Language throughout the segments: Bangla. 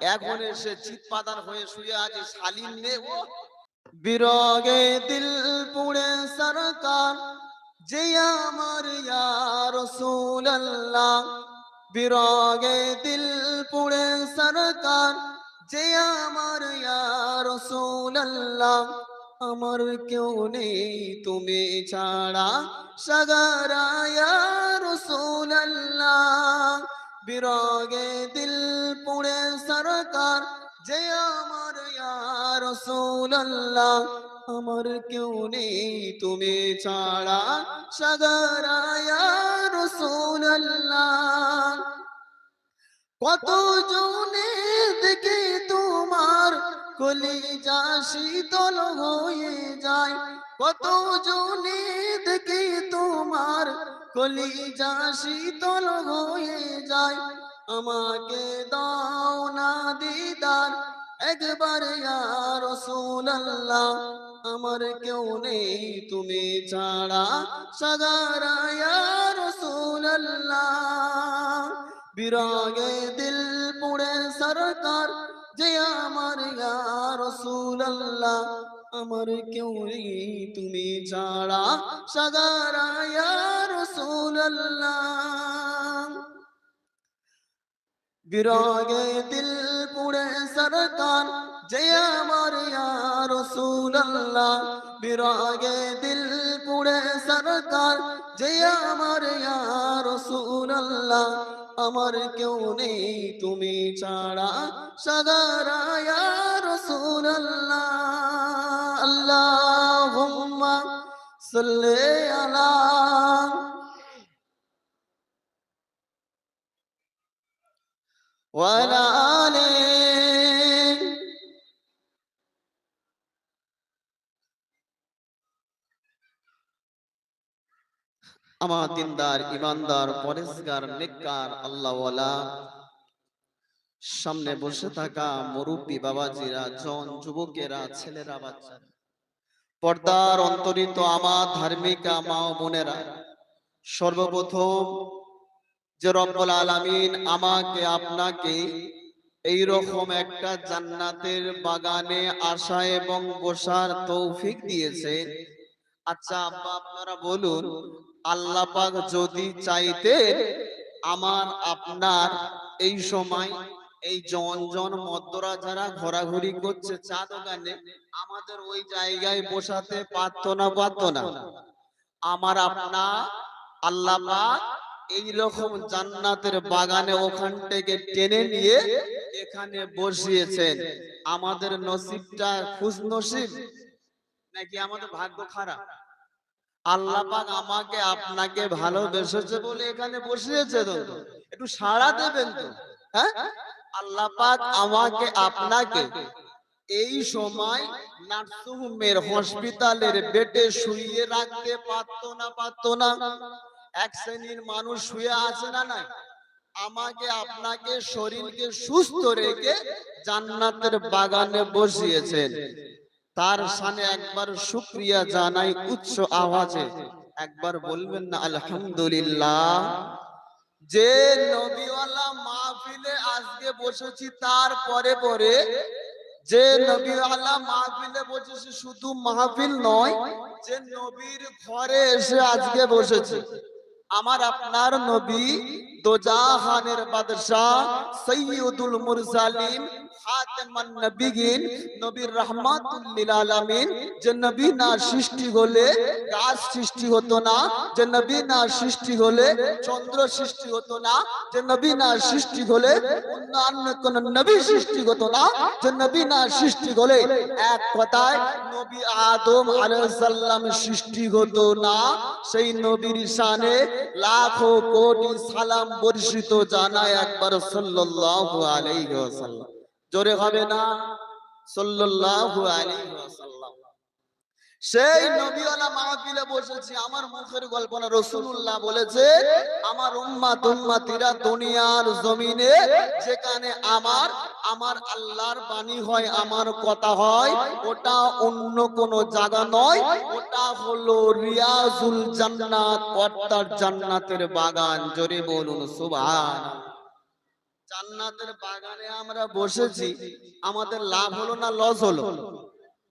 এখন এসে চিৎপাদান হয়ে শুয়ে আছে শালীন নে ও। বিরগে দিল পুড়ে সরকার, যে আমার ইয়া রাসূলুল্লাহ। বিরগে দিল পুড়ে সরকার, যে আমার ইয়া রাসূলুল্লাহ। আমার কেউ নেই তুমি ছাড়া, সগারা ইয়া রাসূলুল্লাহ। বিরগে দিল পুড়ে সরকার, যে আমার রাসূলুল্লাহ, আমার কেউ নেই তুমি ছাড়া। সগারা ইয়া রাসূলুল্লাহ, কত জনে দেখে তোমার কলিজা শীতল হয়ে যায়। কত জনে দেখে তোমার কলিজা শীতল হয়ে যায়। আমাকে দাও না দিদার, একবার রাসূলুল্লাহ। আমার কেউ নেই তুমি ছাড়া, সগারা ইয়া রাসূলুল্লাহ। বিরাগে দিল পুড়ে সরকার, যে আমার রাসূলুল্লাহ। আমার কেউ নেই, তুমি ছাড়া সগারা ইয়া রাসূলুল্লাহ। বিরাগে দিল পুড়ে সরকার, যে আমার রাসূলুল্লাহ। বিরাগে দিল পুড়ে সরকার, যে আমার রাসূলুল্লাহ। আমার কেউ নেই, তুমি ছাড়া সগারা ইয়া রাসূলুল্লাহ আল্লাহুম্মা সাল্লি আলা وعلى آله আমার দিনদার ইমানদার পরেশগার নেককার আল্লাহওয়ালা সামনে বসে থাকা মুরব্বী বাবাজিরা জন যুবকেরা ছেলেরা বাচ্চারা। পর্দার অন্তরিত আমার ধার্মিকা মা ও বোনেরা সর্বপ্রথম যে রব্বুল আলামিন আমাকে আপনাকে এই রকম একটা জান্নাতের বাগানে আসা এবং বসার তৌফিক দিয়েছে। আচ্ছা আব্বা আপনারা বলুন আল্লাহ পাক যদি চাইতে আমার আপনার এই সময় এই জন জন মদ্দরা যারা ঘোরাঘুরি করছে চা দোকানে আমাদের ওই জায়গায় বসাতে পারতো না পারতো না। আমার আপনা, আল্লাহ এইরকম জান্নাতের বাগানে ওখান থেকে টেনে নিয়ে এখানে বসিয়েছেন। আমাদের নসিবটা খুশ নসিব? নাকি আমাদের ভাগ্য খারাপ? আল্লাহ আমাকে আপনাকে ভালোবেসেছে বলে এখানে বসিয়েছে তো। একটু সাড়া দেবেন তো হ্যাঁ? আমাকে আপনাকে এই সময় নার্সিংহোমের হসপিটালের শুইয়ে রাখতে না না। এক শ্রেণির মানুষ শুয়ে আছে না নাই? আমাকে আপনাকে শরীরকে সুস্থ রেখে জান্নাতের বাগানে বসিয়েছেন। তার সামনে একবার শুক্রিয়া জানাই উচ্চ আওয়াজে। একবার বলবেন না, আলহামদুলিল্লাহ। যে নবীওয়ালা আজকে বসেছি তার পরে পরে যে নবী আল্লাহ মাহফিলে বসেছি, শুধু মাহফিল নয়, যে নবীর ঘরে এসে আজকে বসেছি। আমার আপনার নবী দোজাহানের বাদশাহ সৈয়দুল মুরসালিন, খাতেমান নবিগিন, নবীর রহমাতুল আলামিন। যে নবী না সৃষ্টি হলে গাছ সৃষ্টি হতো না, যে নবী না সৃষ্টি হলে চন্দ্র সৃষ্টি হতো না, যে নবী না সৃষ্টি হলে অন্যান্য কোন নবী সৃষ্টি হতো না, যে নবী না সৃষ্টি হলে এক কথায় নবী আদম আলাইহিস সালাম সৃষ্টি হতো না। সেই নবীর শানে লাখো কোটি সালাম বর্ষিত জানায় একবার সাল্লাল্লাহু আলাইহি ওয়াসাল্লাম। জোরে হবে না? সাল্লাল্লাহু আলাইহি ওয়াসাল্লাম। সেই নবীওয়ালা মাহফিলে বসেছি। আমার মুখের গল্প না রসুল্লাহ বলেছে আমার উম্মাত উম্মাতিরা দুনিয়ার জমিনে যেখানে আমার আমার আল্লাহর বাণী হয় আমার কথা হয় ওটা অন্য কোন জায়গা নয়। ওটা হলো রিয়াজুল জান্নাত অর্থাৎ জান্নাতের বাগান। জোরে বলুন সুবহান। জান্নাতের বাগানে আমরা বসেছি। আমাদের লাভ হলো না লস হলো?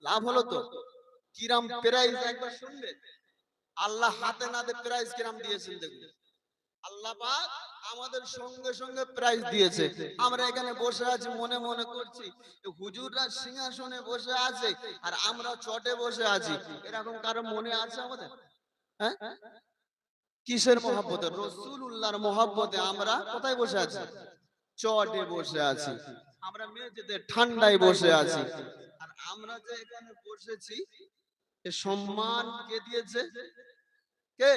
লাভ হলো তো? কিরাম প্রাইজ একবার শুনবে? আল্লাহ হাতে নাতে প্রাইজ কিরাম দিয়েছেন দেখুন। আল্লাহ পাক আমাদের সঙ্গে সঙ্গে প্রাইজ দিয়েছে। আমরা এখানে বসে আছি মনে মনে করছি হুজুররা সিংহাসনে বসে আছে আর আমরা চটে বসে আছি। এরকম কারও মনে আছে আমাদের? হ্যাঁ? কিসের মহাব্বতে? রসুল্লাহর মহাব্বতে আমরা কোথায় বসে আছি? চটে বসে আছি। আমরা মেঝেতে ঠান্ডায় বসে আছি। আর আমরা যে এখানে বসেছি সম্মান কে দিয়েছে? কে?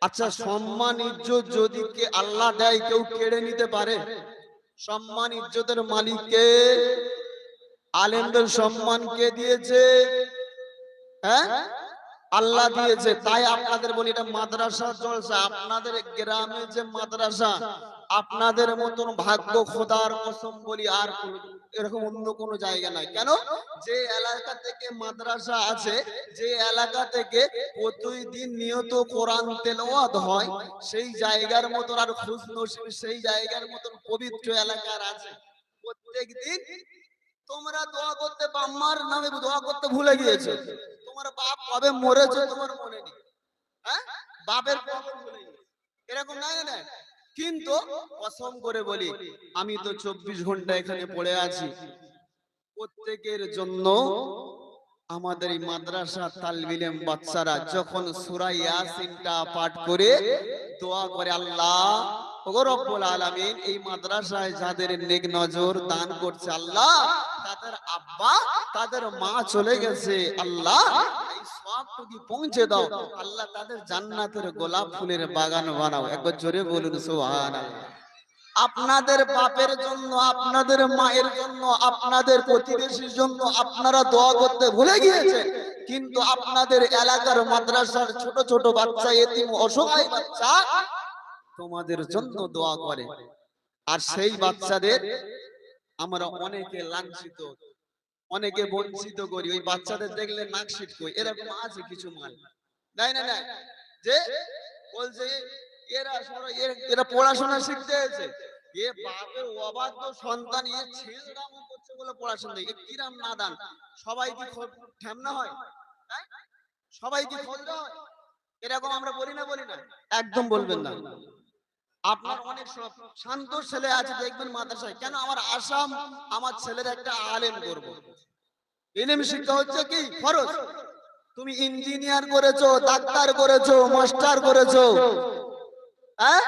আচ্ছা সম্মান ইজ্জত যদি কে আল্লাহ দেয় কেউ কেড়ে নিতে পারে। সম্মান ইজ্জতের মালিককে আলেমদের সম্মান কে দিয়েছে? হ্যাঁ? আল্লাহ দিয়েছে। তাই আপনাদের বলি এটা মাদ্রাসা চলছে। আপনাদের গ্রামে যে মাদ্রাসা আপনাদের মতন ভাগ্য খোদার কসম বলি আর এরকম অন্য কোনো জায়গা নাই। কেন? যে এলাকা থেকে মাদ্রাসা আছে, যে এলাকা থেকে প্রতিদিন নিয়ত কোরআন তেলাওয়াত হয়, সেই জায়গার মতন আর খুশ নসিব, সেই জায়গার মতন পবিত্র এলাকার আছে। প্রত্যেকদিন তোমরা দোয়া করতে বাম্মার নামে দোয়া করতে ভুলে গিয়েছো। তোমার বাপ কবে মরেছে তোমার মনে নেই। হ্যাঁ? বাপের কবে ভুলে। এরকম নাই না? কিন্তু কসম করে বলি, আমি তো চব্বিশ ঘণ্টা এখানে পড়ে আছি। প্রত্যেকের জন্য আমাদের এই মাদ্রাসা তালবিলেম বাচ্চারা যখন সূরা ইয়াসিনটা পাঠ করে দোয়া করে আল্লাহ রব্বুল আলামিন, এই মাদ্রাসায় যাদের নেক নজর দান করছে আল্লাহ তাদের আব্বা, তাদের মা চলে গেছে। আল্লাহ পৌঁছে দাও। আল্লাহ তাদের জান্নাতের গোলাপ ফুলের বাগান বানাও। একবার জোরে বলুন, সুবহানাল্লাহ। আপনাদের বাপের জন্য, আপনাদের মায়ের জন্য, আপনাদের প্রতিবেশীর জন্য আপনারা দোয়া করতে ভুলে গিয়েছেন। কিন্তু আপনাদের এলাকার মাদ্রাসার ছোট ছোট বাচ্চা, এতিম, অসহায় বাচ্চা তোমাদের জন্য দোয়া করে। আর সেই বাচ্চাদের আমরা অনেকে লাঞ্ছিত অনেকে বঞ্চিত করি ওই বাচ্চাদের দেখলে সিট কই এরকম আছে কিছু মাল। নাই না না? যে বলছে এরা এরা পড়াশোনা শিখতে এসে এ বাপের অবাধ্য সন্তান এ ছেলেরাম করছে বলে পড়াশোনা এ কিরাম নাদান? সবাই কি হয়? হ্যাঁ? সবাই কি খোঁজরা হয়? এরকম আমরা বলি না বলি না। একদম বলবেন না। আপনার অনেক শান্ত ছেলে আছে, দেখবেন মাদ্রাসায়। কেন? আমার আসাম আমার ছেলের একটা আলেম করব ইলম শিক্ষা হচ্ছে কি? ফরজ। তুমি ইঞ্জিনিয়ার করেছ, ডাক্তার করেছ, মাস্টার করেছ। হ্যাঁ?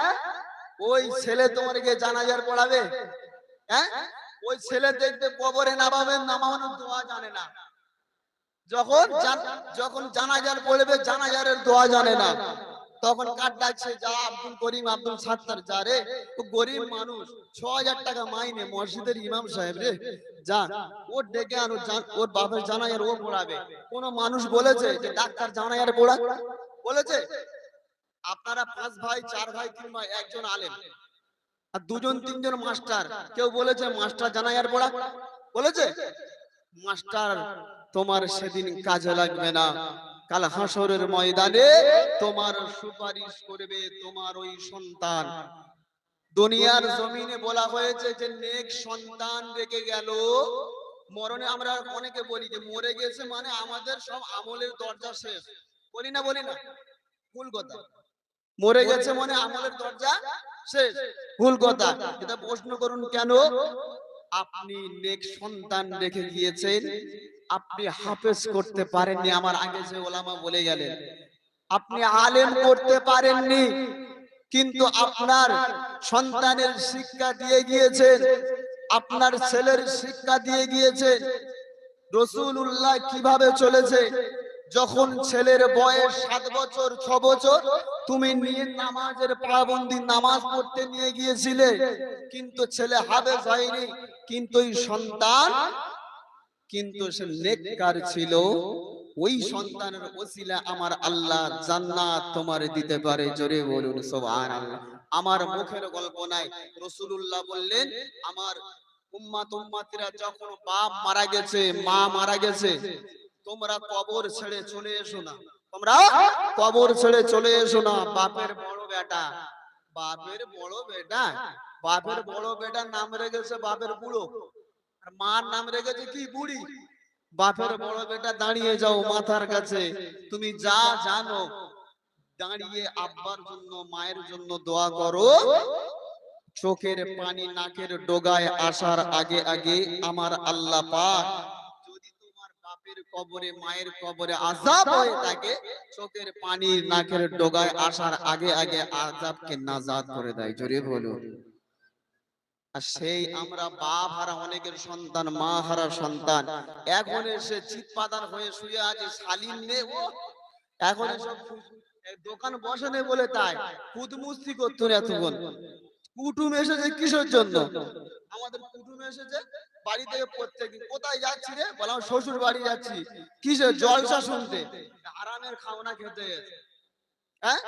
ওই ছেলে তোমাকে জানাজার পড়াবে। হ্যাঁ? ওই ছেলে দেখবে কবরে নামাবেন নামানোর দোয়া জানে না। যখন যখন জানাজার পড়বে, জানাজারের দোয়া জানে না। তখন কার ডাকছে যা আব্দুল করিম, আব্দুল সাত্তার, যা রে। গরিব মানুষ ছ হাজার টাকা মাইনে মসজিদের ইমাম সাহেব রে। যা ও ডেকে আনো ওর বাপের জানাজার ও পড়াবে। কোন মানুষ বলেছে যে, ডাক্তার জানাজার পড়া? বলেছে। আপনারা পাঁচ ভাই, চার ভাই, তিন ভাই, একজন আলেম। আর দুজন, তিনজন মাস্টার। কেউ বলেছে, মাস্টার জানাজার পড়া? বলেছে। মাস্টার, তোমার সেদিন কাজে লাগবে না। কাল হাসরের ময়দানে তোমার সুপারিশ করবে তোমার ওই সন্তান। দুনিয়ার জমিনে বলা হয়েছে যে নেক সন্তান রেখে গেল। মরণে আমরা অনেকে বলি যে মরে গেছে মানে আমাদের সব আমলের দরজা শেষ। বলি না বলি না। ভুল কথা। মরে গেছে মানে আমলের দরজা শেষ। ভুল কথা। এটা প্রশ্ন করুন কেন? আপনি নেক সন্তান রেখে গিয়েছেন। আপনি হাফেজ করতে পারেননি আমার আগে যে ওলামা বলে গেলেন। আপনি আলেম করতে পারেননি কিন্তু আপনার সন্তানের শিক্ষা দিয়ে গিয়েছেন আপনার ছেলের শিক্ষা দিয়ে গিয়েছেন। রসুল্লাহ কীভাবে চলেছে? যখন ছেলের বয়স সাত বছর ছ বছর তুমি নিয়ে নামাজের পাবন্দি নামাজ পড়তে নিয়ে গিয়েছিলে কিন্তু ছেলে হাবেজ হয়নি কিন্তু এই সন্তান কিন্তু সে নেককার ছিল ওই সন্তানের ওসিলা আমার আল্লাহ জান্নাত তোমার দিতে পারে জোরে বলুন সুবহানাল্লাহ। আমার মুখের গল্প নাই। রাসূলুল্লাহ বললেন আমার উম্মাত উম্মাতিরা যখন বাপ মারা গেছে মা মারা গেছে তোমরা কবর ছেড়ে চলে এসো না। তোমরা কবর ছেড়ে চলে এসো না। বাপের বড় বেটা। বাপের বড় বেটা। বাপের বড় বেটার নাম রেখেছে বাপের বুড়ো। মার নাম রেখেছে কি বুড়ি? বাপের বড় বেটা দাঁড়িয়ে যাও মাথার কাছে। তুমি যা জানো, দাঁড়িয়ে আব্বার জন্য, মায়ের জন্য দোয়া করো। চোখের পানি নাকের ডোগায় আসার আগে আগে আমার আল্লাহ পাক যদি তোমার বাপের কবরে, মায়ের কবরে আজাব হয়ে থাকে, চোখের পানি নাকের ডোগায় আসার আগে আগে আজাবকে নাজাদ করে দেয়। জোরে বলো। আর সেই আমরা বাপ হারা অনেকের সন্তান মা হারা সন্তান। এখন এসে চিৎপাদান হয়ে শুয়ে আছে শালীন নে ও। এখন এসব দোকান বসে নেই বলে তাই। কুদমুস্তি করতো না এতক্ষণ। কুটুম এসেছে কিসের জন্য? আমাদের কুটুম এসেছে বাড়ি থেকে প্রত্যেকদিন কোথায় যাচ্ছি রে? বললাম শ্বশুর বাড়ি যাচ্ছি। কিসের জলসা শুনতে? আরামের খাওনা খেতে। হ্যাঁ?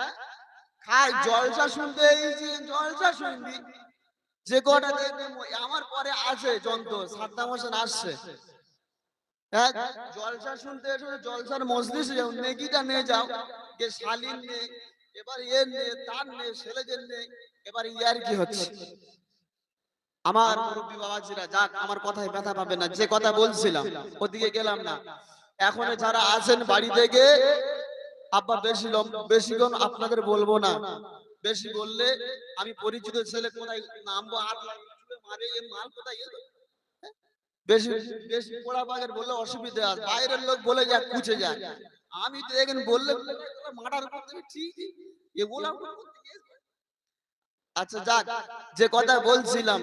খাই জলসা শুনতে এই যে জলসা শুনবি। যে কটা দেখবে আমার পরে আছে যন্ত্র সাদ্দাম হোসেন আসছে জলসা শুনতে এসে জলসার মজলিসে যাও নেকিটা নিয়ে যাও যে শালীন নে এবার এ নে তার নে ছেলেদের নে এবার ইয়ার কি হচ্ছে? আমার মুরব্বী বাবাজিরা যাক আমার কথায় ব্যথা পাবে না যে কথা বলছিলাম ওদিকে গেলাম না। এখন যারা আছেন বাড়ি থেকে আব্বা বেশি লম- বেশিক্ষণ আপনাদের বলব না। বেশি বললে আমি পরিচিত ছেলে কোথায় নামবো আর মারে মাল কোথায় হ্যাঁ? বেশি বেশি পোড়া বাগের বললে অসুবিধা আছে বাইরের লোক বলে যাক কুচে যায়। আমি তো এখানে বললে মারার করতে ঠিক এগুলা আচ্ছা যাক যে কথা বলছিলাম।